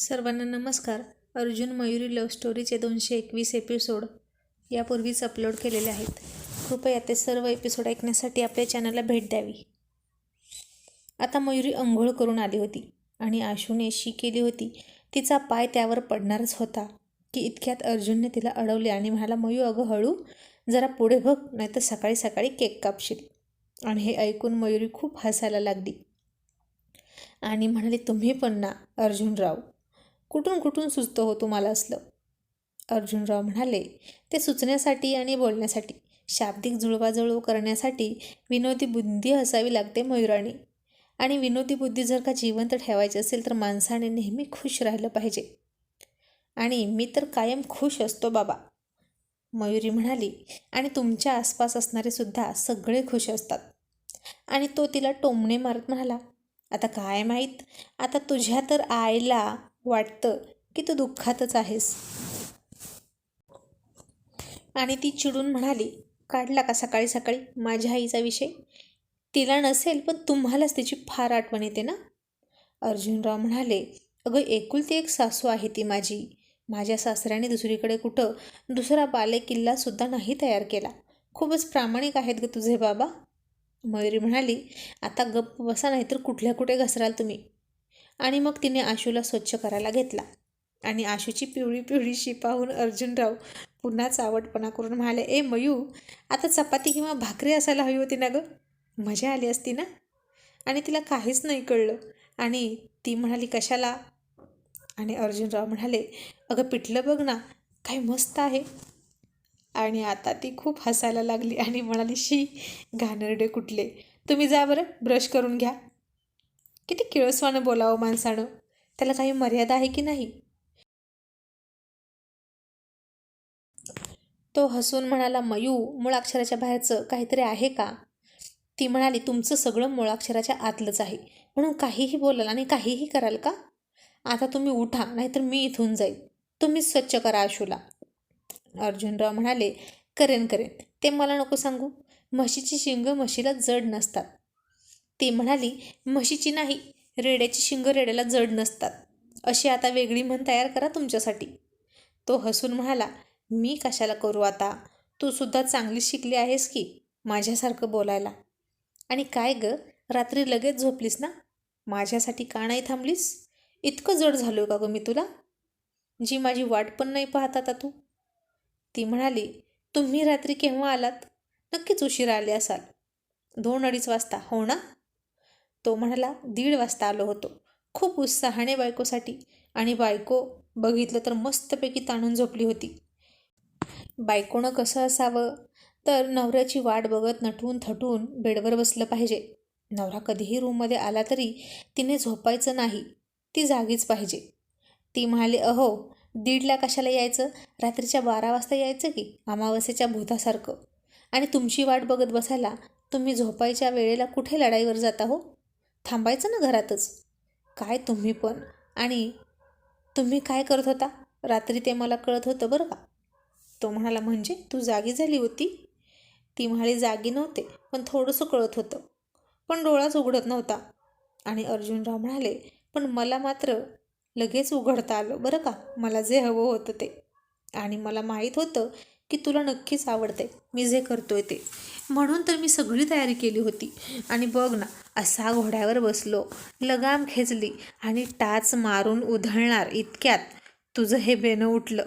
सर्वांना नमस्कार. अर्जुन मयुरी लव्ह स्टोरीचे दोनशे एकवीस एपिसोड यापूर्वीच अपलोड केलेले आहेत. कृपया ते सर्व एपिसोड ऐकण्यासाठी आपल्या चॅनलला भेट द्यावी. आता मयुरी अंघोळ करून आली होती आणि आशूने शी केली होती तिचा पाय त्यावर पडणारच होता की इतक्यात अर्जुनने तिला अडवले आणि म्हणाला मयू अगं हळू जरा पुढे बघ नाहीतर सकाळी सकाळी केक कापशील. आणि हे ऐकून मयुरी खूप हसायला लागली. आणि म्हणाली तुम्ही पण ना अर्जुनराव. कुठून कुठून सुचतं हो तुम्हाला असलं? अर्जुनराव म्हणाले ते सुचण्यासाठी आणि बोलण्यासाठी शाब्दिक जुळवाजुळव करण्यासाठी विनोदी बुद्धी असावी लागते मयुराणी. आणि विनोदी बुद्धी जर का जिवंत ठेवायची असेल तर माणसाने नेहमी खुश राहिलं पाहिजे. आणि मी तर कायम खुश असतो बाबा. मयुरी म्हणाली आणि तुमच्या आसपास असणारे सुद्धा सगळे खुश असतात. आणि तो तिला टोमणे मारत म्हणाला आता काय माहीत? आता तुझ्या तर आईला वाटतं की तू दुःखातच आहेस. आणि ती चिडून म्हणाली काढला का सकाळी सकाळी माझ्या आईचा विषय? तिला नसेल पण तुम्हालाच तिची फार आठवण येते ना? अर्जुनराव म्हणाले अगं एकुलती एक सासू आहे ती माझी. माझ्या सासऱ्याने दुसरीकडे कुठं दुसरा बाले किल्लासुद्धा नाही तयार केला. खूपच प्रामाणिक आहेत ग तुझे बाबा. मयुरी म्हणाली आता गप्प बसा नाही तर कुठल्या कुठे घसराल तुम्ही. आणि मग तिने आशूला स्वच्छ करायला घेतला. आणि आशूची पिवळी पिवळी शिपाहून अर्जुनराव पुन्हा चावटपणा करून म्हणाले ए मयू आता चपाती किंवा भाकरी असायला हवी होती ना गं? मजा आली असती ना? आणि तिला काहीच नाही कळलं. आणि ती म्हणाली कशाला? आणि अर्जुनराव म्हणाले अगं पिठलं बघ ना काय मस्त आहे. आणि आता ती खूप हसायला लागली आणि म्हणाली शी घाणरडे कुठले. तुम्ही जा बरं ब्रश करून घ्या. किती किळसवानं बोलावं माणसानं? त्याला काही मर्यादा आहे की नाही? तो हसून म्हणाला मयू मुळाक्षराच्या बाहेरचं काहीतरी आहे का? ती म्हणाली तुमचं सगळं मुळाक्षराच्या आतलंच आहे. म्हणून काहीही बोलाल आणि काहीही कराल का? आता तुम्ही उठा नाहीतर मी इथून जाईल तुम्ही स्वच्छ करा आशूला. अर्जुनराव म्हणाले करेन करेन. ते मला नको सांगू. म्हशीची शिंग म्हशीला जड नसतात. ती म्हणाली म्हशीची नाही रेड्याची शिंग रेड्याला जड नसतात. अशी आता वेगळी म्हण तयार करा तुमच्यासाठी. तो हसून म्हणाला मी कशाला करू आता? तू सुद्धा चांगली शिकली आहेस की माझ्यासारखं बोलायला? आणि काय ग रात्री लगेच झोपलीस ना? माझ्यासाठी का नाही थांबलीस? इतकं जड झालो का ग मी तुला? जी माझी वाट पण नाही पाहत आता तू. ती म्हणाली तुम्ही रात्री केव्हा आलात? नक्कीच उशीरा आले असाल. दोन अडीच वाजता हो ना? तो म्हणाला दीड वाजता आलो होतो. खूप उत्साहाने बायकोसाठी आणि बायको बघितलं तर मस्तपैकी ताणून झोपली होती. बायकोनं कसं असावं? तर नवऱ्याची वाट बघत नटून थटून बेडवर बसलं पाहिजे. नवरा कधीही रूममध्ये आला तरी तिने झोपायचं नाही ती जागीच पाहिजे. ती म्हणाली अहो दीडला कशाला यायचं? रात्रीच्या बारा वाजता यायचं की? अमावस्येच्या भूतासारखं. आणि तुमची वाट बघत बसायला तुम्ही झोपायच्या वेळेला कुठे लढाईवर जाता हो? थांबायचं ना घरातच. काय तुम्ही पण. आणि तुम्ही काय करत होता? रात्री ते मला कळत होतं बरं का. तो म्हणाला म्हणजे तू जागी झाली होती? ती म्हणाली जागी नव्हते पण थोडंसं कळत होतं. पण डोळाच उघडत नव्हता. आणि अर्जुनराव म्हणाले पण मला मात्र लगेच उघडता आलं बरं का. मला जे हवं होतं ते. आणि मला माहीत होतं की तुला नक्कीच आवडते. मी जे करतोय ते. म्हणून तर मी सगळी तयारी केली होती. आणि बघ ना असा घोड्यावर बसलो. लगाम खेचली आणि टाच मारून उधळणार इतक्यात तुझं हे बेनं उठलं.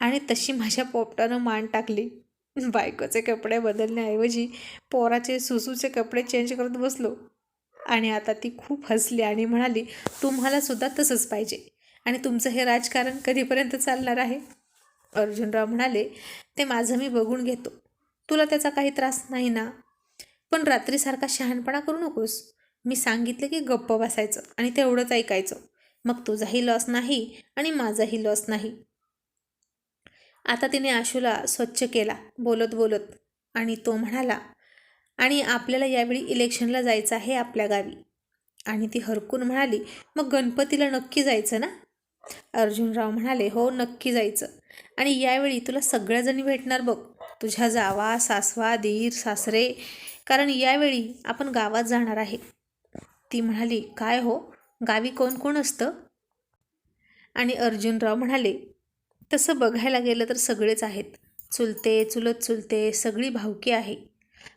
आणि तशी माझ्या पोपटानं मान टाकली. बायकोचे कपडे बदलण्याऐवजी पोराचे सुसूचे कपडे चेंज करत बसलो. आणि आता ती खूप हसली आणि म्हणाली तुम्हाला सुद्धा तसंच पाहिजे. आणि तुमचं हे राजकारण कधीपर्यंत चालणार आहे? अर्जुनराव म्हणाले ते माझं मी बघून घेतो. तुला त्याचा काही त्रास नाही ना? पण रात्रीसारखा शहाणपणा करू नकोस. मी सांगितलं की गप्प बसायचं आणि तेवढंच ऐकायचं. मग तुझाही लॉस नाही आणि माझाही लॉस नाही. आता तिने आशूला स्वच्छ केला बोलत बोलत आणि तो म्हणाला आणि आपल्याला यावेळी इलेक्शनला जायचं आहे आपल्या गावी. आणि ती हरकून म्हणाली मग गणपतीला नक्की जायचं ना? अर्जुनराव म्हणाले हो नक्की जायचं. आणि यावेळी तुला सगळ्याजणी भेटणार बघ. तुझ्या जावा सासवा दीर सासरे. कारण यावेळी आपण गावात जाणार आहे. ती म्हणाली काय हो? गावी कोण कोण असतं? आणि अर्जुनराव म्हणाले तसं बघायला गेलं तर सगळेच आहेत. चुलते चुलत चुलते सगळी भावकी आहे.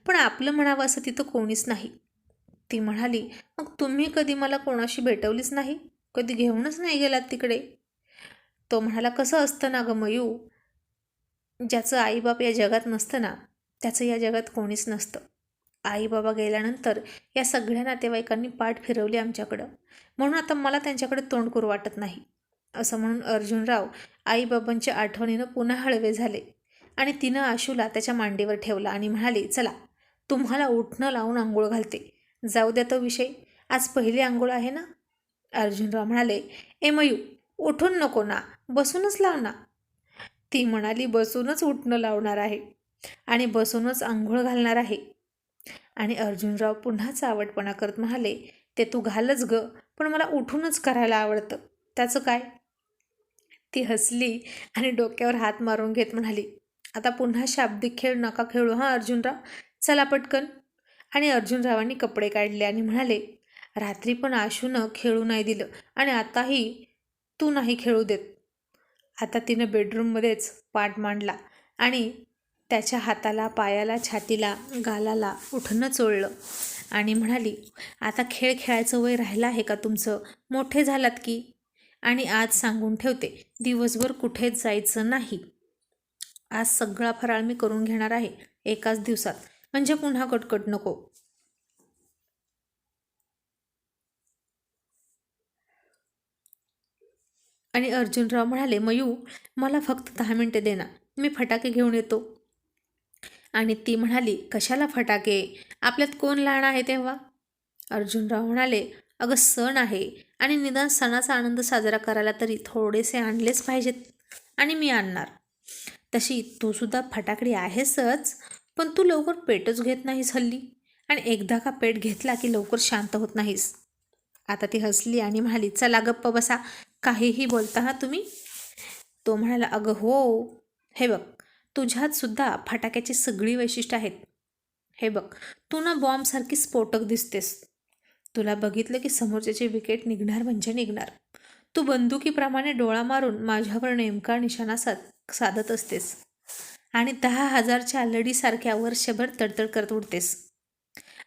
पण आपलं म्हणावं असं तिथं कोणीच नाही. ती म्हणाली मग तुम्ही कधी मला कोणाशी भेटवलीच नाही? कधी घेऊनच नाही गेलात तिकडे? तो म्हणाला कसं असतं ना गं मयू? ज्याचं आईबाप या जगात नसतं ना त्याचं या जगात कोणीच नसतं. आईबाबा गेल्यानंतर या सगळ्या नातेवाईकांनी पाठ फिरवली आमच्याकडं. म्हणून आता मला त्यांच्याकडे तोंड करू वाटत नाही. असं म्हणून अर्जुनराव आईबाबांच्या आठवणीनं पुन्हा हळवे झाले आणि तिनं आशूला त्याच्या मांडीवर ठेवला आणि म्हणाली चला तुम्हाला उठणं लावून आंघोळ घालते. जाऊ द्या तो विषय. आज पहिली आंघोळ आहे ना? अर्जुनराव म्हणाले ए मयू उठून नको ना बसूनच लाव ना. ती म्हणाली बसूनच उठणं लावणार आहे आणि बसूनच आंघोळ घालणार आहे. आणि अर्जुनराव पुन्हा चावटपणा करत म्हणाले ते तू घालच ग पण मला उठूनच करायला आवडतं. त्याचं काय? ती हसली आणि डोक्यावर हात मारून घेत म्हणाली आता पुन्हा शाब्दिक खेळ नका खेळू हां अर्जुनराव? चला पटकन. आणि अर्जुनरावांनी कपडे काढले आणि म्हणाले रात्री पण आशूनं खेळू नाही दिलं आणि आताही तू नाही खेळू देत. आता तिनं बेडरूममध्येच पाठ मांडला आणि त्याच्या हाताला पायाला छातीला गालाला उठणं चोळलं आणि म्हणाली आता खेळ खेळायचं वय राहिलं आहे का तुमचं? मोठे झालात की? आणि आज सांगून ठेवते दिवसभर कुठेच जायचं नाही. आज सगळा फराळ मी करून घेणार आहे एकाच दिवसात. म्हणजे पुन्हा कटकट नको. आणि अर्जुनराव म्हणाले मयू मला फक्त दहा मिनटे देना मी फटाके घेऊन येतो. आणि ती म्हणाली कशाला फटाके? आपल्यात कोण लहान आहे तेव्हा? अर्जुनराव म्हणाले अगं सण आहे आणि निदान सणाचा आनंद साजरा करायला तरी थोडेसे आणलेच पाहिजेत आणि मी आणणार. तशी तूसुद्धा फटाकडी आहेसच पण तू लवकर पेटच घेत नाहीस हल्ली आणि एकदा का पेट घेतला की लवकर शांत होत नाहीस. आता ती हसली आणि म्हणाली चला गप्प बसा. काहीही बोलता हा तुम्ही? तो म्हणाला अगं हो. हे बघ तुझ्यात सुद्धा फटाक्याची सगळी वैशिष्ट्य आहेत. हे बघ तू ना बॉम्बसारखी स्फोटक दिसतेस. तुला बघितलं की समोरच्याची विकेट निघणार म्हणजे निघणार. तू बंदुकीप्रमाणे डोळा मारून माझ्यावर नेमका निशाणा साध साधत असतेस. आणि दहा हजारच्या लढीसारख्या वर्षभर तडतड करत उडतेस.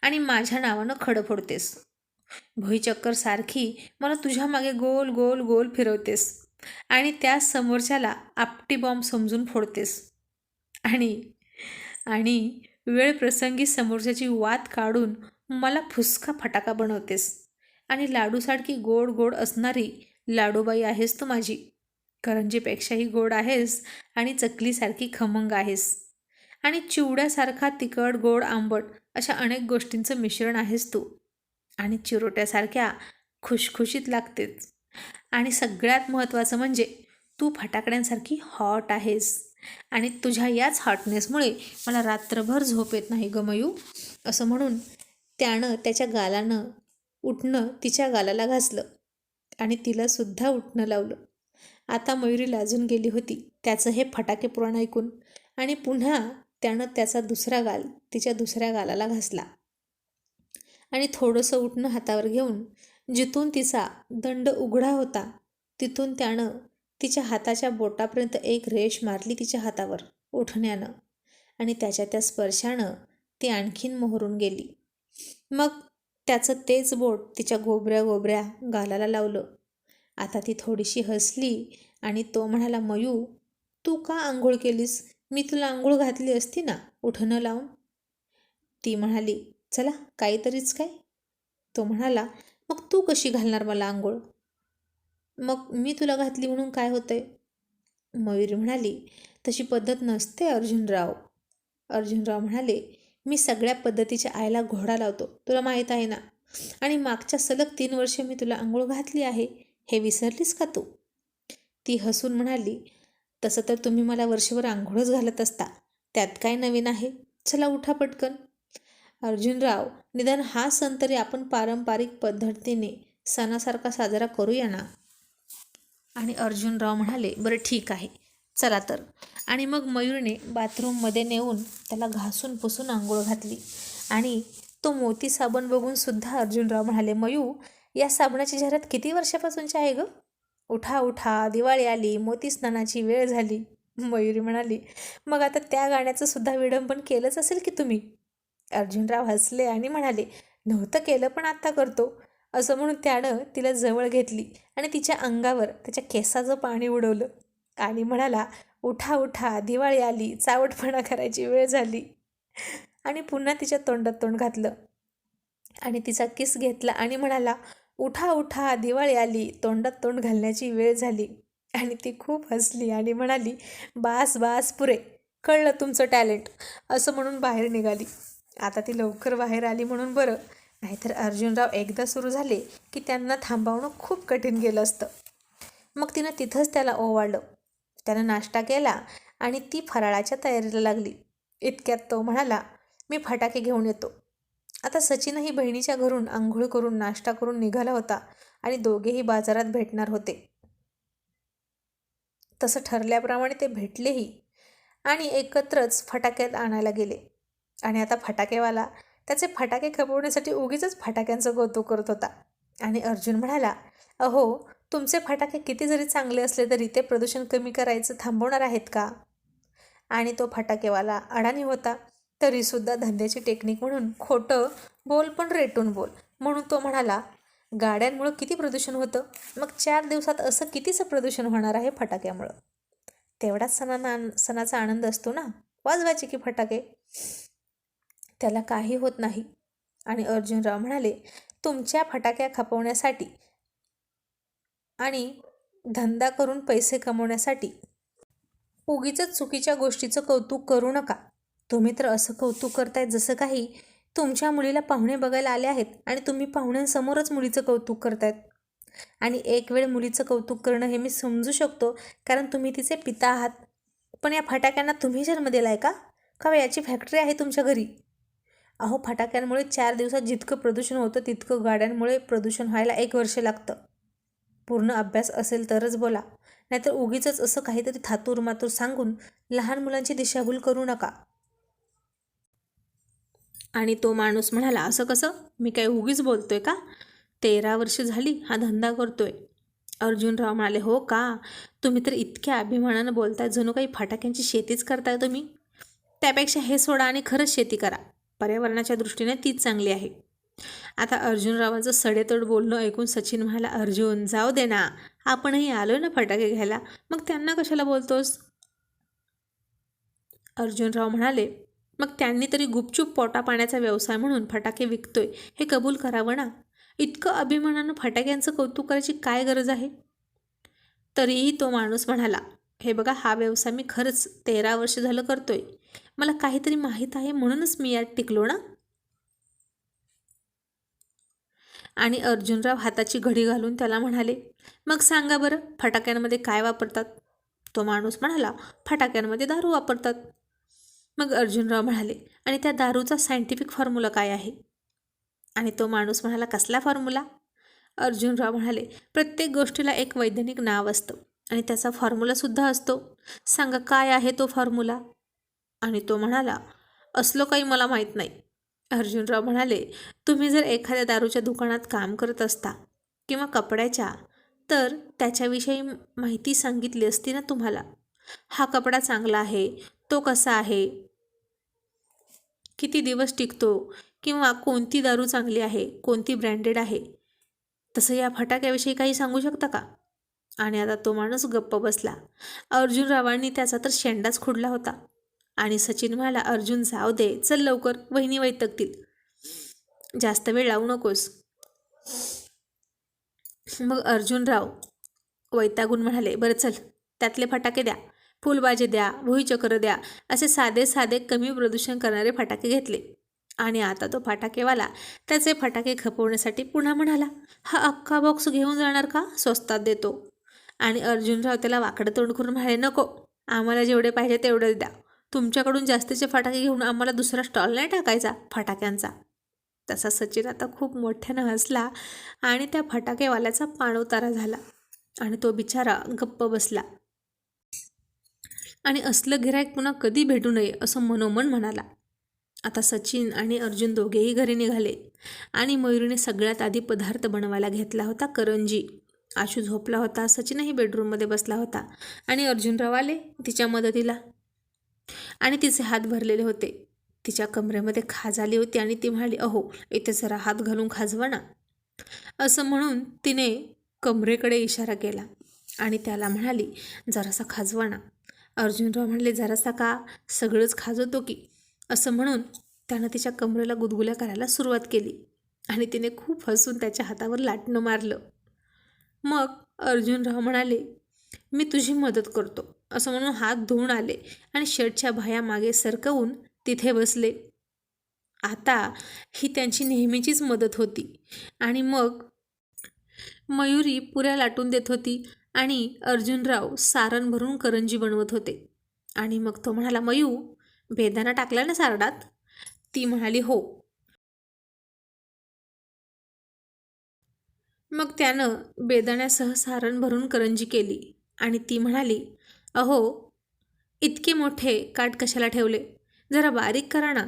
आणि माझ्या नावानं खडं फोडतेस. भुईचक्कर सारखी मला तुझ्या मागे गोल गोल गोल फिरवतेस. आणि त्या समोरच्याला आपटी बॉम्ब समजून फोडतेस. आणि आणि वेळ प्रसंगी समोरच्याची वात काढून मला फुसका फटाका बनवतेस. आणि लाडूसारखी गोड गोड असणारी लाडूबाई आहेस तू माझी. करंजीपेक्षाही गोड आहेस आणि चकलीसारखी खमंग आहेस. आणि चिवड्यासारखा तिखट गोड आंबट अशा अनेक गोष्टींचं मिश्रण आहेस तू. आणि चिरोट्यासारख्या खुशखुशीत लागतेच. आणि सगळ्यात महत्त्वाचं म्हणजे तू फटाकड्यांसारखी हॉट आहेस. आणि तुझ्या याच हॉटनेसमुळे मला रात्रभर झोप येत नाही गमयू असं म्हणून त्यानं त्याच्या गालानं उठणं तिच्या गालाला घासलं आणि तिलासुद्धा उठणं लावलं. आता मयुरी लाजून गेली होती. त्याचं हे फटाके पुराण ऐकून आणि पुन्हा त्यानं त्याचा दुसरा गाल तिच्या दुसऱ्या गालाला घासला. आणि थोडंसं उठणं हातावर घेऊन जिथून तिचा दंड उघडा होता तिथून त्यानं तिच्या हाताच्या बोटापर्यंत एक रेष मारली तिच्या हातावर उठण्यानं आणि त्याच्या त्या स्पर्शानं ती आणखीन मोहरून गेली. मग त्याचं तेच बोट तिच्या गोबऱ्या गोबऱ्या गालाला लावलं. आता ती थोडीशी हसली आणि तो म्हणाला मयू तू का आंघोळ केलीस? मी तुला आंघोळ घातली असती ना उठणं लावून? ती म्हणाली चला काहीतरीच काय? तो म्हणाला मग तू कशी घालणार मला आंघोळ? मग मी तुला घातली म्हणून काय होतंय? मयुरी म्हणाली तशी पद्धत नसते अर्जुनराव. अर्जुनराव म्हणाले मी सगळ्या पद्धतीच्या आईला घोडा लावतो तुला माहीत आहे ना? आणि मागच्या सलग तीन वर्षे मी तुला आंघोळ घातली आहे हे विसरलीस का तू? ती हसून म्हणाली तसं तर तुम्ही मला वर्षभर आंघोळच घालत असता त्यात काय नवीन आहे? चला उठा पटकन. अर्जुनराव निदान हा सण तरी आपण पारंपरिक पद्धतीने सणासारखा साजरा करूया ना? आणि अर्जुनराव म्हणाले बरं ठीक आहे चला तर. आणि मग मयूरने बाथरूममध्ये नेऊन त्याला घासून पुसून आंघोळ घातली. आणि तो मोती साबण बघून सुद्धा अर्जुनराव म्हणाले मयू या साबणाची जाहिरात किती वर्षापासूनची आहे ग? उठा उठा दिवाळी आली मोती स्नानाची वेळ झाली. मयुरी म्हणाली मग आता त्या गाण्याचं सुद्धा विडंबन केलंच असेल की तुम्ही? अर्जुनराव हसले आणि म्हणाले नव्हतं केलं पण आत्ता करतो. असं म्हणून त्यानं तिला जवळ घेतली आणि तिच्या अंगावर त्याच्या केसाचं पाणी उडवलं. आणि म्हणाला उठा उठा दिवाळी आली चावटपणा करायची वेळ झाली. आणि पुन्हा तिच्या तोंडात तोंड घातलं. आणि तिचा किस घेतला आणि म्हणाला उठा उठा दिवाळी आली तोंडात तोंड घालण्याची वेळ झाली. आणि ती खूप हसली आणि म्हणाली बास बास पुरे कळलं तुमचं टॅलेंट. असं म्हणून बाहेर निघाली. आता ती लवकर बाहेर आली म्हणून बरं. नाहीतर अर्जुनराव एकदा सुरू झाले की त्यांना थांबवणं खूप कठीण गेलं असतं. मग तिनं तिथंच त्याला ओवाळलं. त्यानं नाश्ता केला आणि ती फराळाच्या तयारीला लागली. इतक्यात तो म्हणाला मी फटाके घेऊन येतो. आता सचिनही बहिणीच्या घरून आंघोळ करून नाश्ता करून निघाला होता आणि दोघेही बाजारात भेटणार होते. तसं ठरल्याप्रमाणे ते भेटलेही आणि एकत्रच फटाक्यात आणायला गेले. आणि आता फटाकेवाला. त्याचे फटाके खपवण्यासाठी उगीच फटाक्यांचं कौतुक करत होता. आणि अर्जुन म्हणाला अहो तुमचे फटाके किती जरी चांगले असले तरी ते प्रदूषण कमी करायचं थांबवणार आहेत का? आणि तो फटाकेवाला अडाणी होता. तरीसुद्धा धंद्याची टेक्निक म्हणून खोटं बोल पण रेटून बोल. म्हणून तो म्हणाला गाड्यांमुळं किती प्रदूषण होतं? मग चार दिवसात असं कितीचं प्रदूषण होणार आहे फटाक्यामुळं? तेवढाच सणाना सणाचा आनंद असतो ना? वाजवायचे की फटाके? त्याला काही होत नाही. आणि अर्जुनराव म्हणाले तुमच्या फटाक्या खपवण्यासाठी आणि धंदा करून पैसे कमवण्यासाठी उगीच चुकीच्या गोष्टीचं कौतुक करू नका. तुम्ही तर असं कौतुक करताय जसं काही तुमच्या मुलीला पाहुणे बघायला आले आहेत आणि तुम्ही पाहुण्यांसमोरच मुलीचं कौतुक करतायत. आणि एक वेळ मुलीचं कौतुक करणं हे मी समजू शकतो कारण तुम्ही तिचे पिता आहात. पण या फटाक्यांना तुम्ही जन्म दिला आहे का? का याची फॅक्टरी आहे तुमच्या घरी? अहो फटाक्यांमुळे चार दिवसात जितकं प्रदूषण होतं तितकं गाड्यांमुळे प्रदूषण व्हायला एक वर्ष लागतं. पूर्ण अभ्यास असेल तरच बोला. नाहीतर उगीच असं काहीतरी थातूर मातूर सांगून लहान मुलांची दिशाभूल करू नका. आणि तो माणूस म्हणाला असं कसं? मी काय उगीच बोलतोय का? तेरा वर्ष झाली हा धंदा करतोय. अर्जुनराव म्हणाले हो का? तुम्ही तर इतक्या अभिमानानं बोलताय जणू काही फटाक्यांची शेतीच करताय तुम्ही? त्यापेक्षा हे सोडा आणि खरंच शेती करा. पर्यावरणाच्या दृष्टीने तीच चांगली आहे. आता अर्जुनरावांचं सडेतोड बोलणं ऐकून सचिन म्हणाला अर्जुन जाऊ दे ना. आपणही आलो ना फटाके घ्यायला. मग त्यांना कशाला बोलतोस? अर्जुनराव म्हणाले मग त्यांनी तरी गुपचूप पोटा पाण्याचा व्यवसाय म्हणून फटाके विकतोय. हे कबूल करावं ना. इतकं अभिमानानं फटाक्यांचं कौतुक करायची काय गरज आहे? तरीही तो माणूस म्हणाला हे बघा हा व्यवसाय मी खरंच तेरा वर्ष झालं करतोय. मला काहीतरी माहीत आहे म्हणूनच मी यात टिकलो ना? आणि अर्जुनराव हाताची घडी घालून त्याला म्हणाले मग सांगा बरं फटाक्यांमध्ये काय वापरतात? तो माणूस म्हणाला फटाक्यांमध्ये दारू वापरतात. मग अर्जुनराव म्हणाले आणि त्या दारूचा सायंटिफिक फॉर्म्युला काय आहे? आणि तो माणूस म्हणाला कसला फॉर्म्युला? अर्जुनराव म्हणाले प्रत्येक गोष्टीला एक वैज्ञानिक नाव असतं आणि त्याचा फॉर्म्युलासुद्धा असतो. सांगा काय आहे तो फॉर्म्युला? आणि तो म्हणाला असलो काही मला माहीत नाही. अर्जुनराव म्हणाले तुम्ही जर एखाद्या दारूच्या दुकानात काम करत असता किंवा कपड्याच्या तर त्याच्याविषयी माहिती सांगितली असती ना तुम्हाला. हा कपडा चांगला आहे तो कसा आहे? किती दिवस टिकतो? किंवा कोणती दारू चांगली आहे? कोणती ब्रँडेड आहे? तसं या फटाक्याविषयी काही सांगू शकता का? आणि आता तो माणूस गप्प बसला. अर्जुनरावांनी त्याचा तर शेंडाच खुडला होता. आणि सचिन म्हणाला अर्जुन जाऊ दे. चल लवकर. वहिनी वैतकतील. जास्त वेळ लावू नकोस. मग अर्जुनराव वैतागून म्हणाले बरं चल. त्यातले फटाके द्या. फुलबाजे द्या. भुईचक्र द्या. असे साधे साधे कमी प्रदूषण करणारे फटाके घेतले. आणि आता तो फटाकेवाला त्याचे फटाके खपवण्यासाठी पुन्हा म्हणाला हा अख्खा बॉक्स घेऊन जाणार का? स्वस्तात देतो. आणि अर्जुनराव त्याला वाकडं तोंड करून म्हणाले नको. आम्हाला जेवढे पाहिजे तेवढेच द्या. तुमच्याकडून जास्तीचे फटाके घेऊन आम्हाला दुसरा स्टॉल नाही टाकायचा? फटाक्यांचा. तसा सचिन आता खूप मोठ्यानं हसला आणि त्या फटाकेवाल्याचा पाणवतारा झाला आणि तो बिचारा गप्प बसला. आणि असलं गिरायक पुन्हा कधी भेटू नये असं मनोमन म्हणाला. आता सचिन आणि अर्जुन दोघेही घरी निघाले आणि मयुरीने सगळ्यात आधी पदार्थ बनवायला घेतला होता करंजी. आशू झोपला होता सचिनही बेडरूममध्ये बसला होता आणि अर्जुनराव आले तिच्या मदतीला आणि तिचे हात भरलेले होते. तिच्या कमरेमध्ये खाज आली होती आणि ती म्हणाली अहो इथे जरा हात घालून खाजवा ना. असं म्हणून तिने कमरेकडे इशारा केला आणि त्याला म्हणाली जरासा खाजवा ना. अर्जुनराव म्हणले जरासा का? सगळंच खाजवतो की. असं म्हणून त्यानं तिच्या कमरेला गुदगुल्या करायला सुरुवात केली आणि तिने खूप हसून त्याच्या हातावर लाटणं मारलं. मग अर्जुनराव म्हणाले मी तुझी मदत करतो. असं म्हणून हात धुवून आले आणि शर्टच्या भाया मागे सरकवून तिथे बसले. आता ही त्यांची नेहमीचीच मदत होती. आणि मग मयुरी पुऱ्या लाटून देत होती आणि अर्जुनराव सारण भरून करंजी बनवत होते. आणि मग तो म्हणाला मयू बेदाना टाकला ना सारडात? ती म्हणाली हो. मग त्यानं बेदाण्यासह सारण भरून करंजी केली आणि ती म्हणाली अहो इतके मोठे काठ कशाला ठेवले? जरा बारीक करा ना.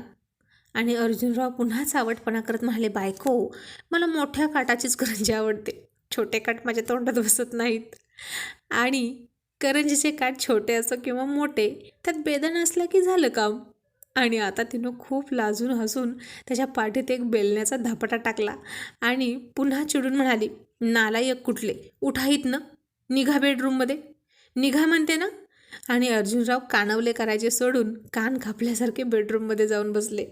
आणि अर्जुनराव पुन्हा चावटपणा करत म्हणाले बायको मला मोठ्या काटाचीच करंजी आवडते. छोटे काठ माझ्या तोंडात बसत नाहीत. आणि करंजीचे काठ छोटे असो किंवा मोठे त्यात बेदन असला की झालं काम. आणि आता तिनं खूप लाजून हसून त्याच्या पाठीत एक बेलण्याचा धापटा टाकला आणि पुन्हा चिडून म्हणाली नालायक कुठले? उठा इथनं. निघा बेडरूममध्ये निघा म्हणते ना. आणि अर्जुनराव कानवले करायचे सोडून कान खापल्यासारखे बेडरूममध्ये जाऊन बसले.